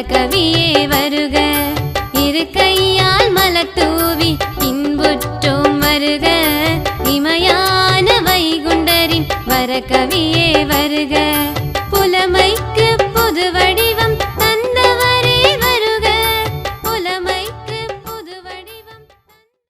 கவியே வருக. இரு கையால் மலத்தூவி இன்புற்றோம் வருக. இமையான வைகுண்டரின் வர கவியே வருக. புலமைக்கு புதுவழி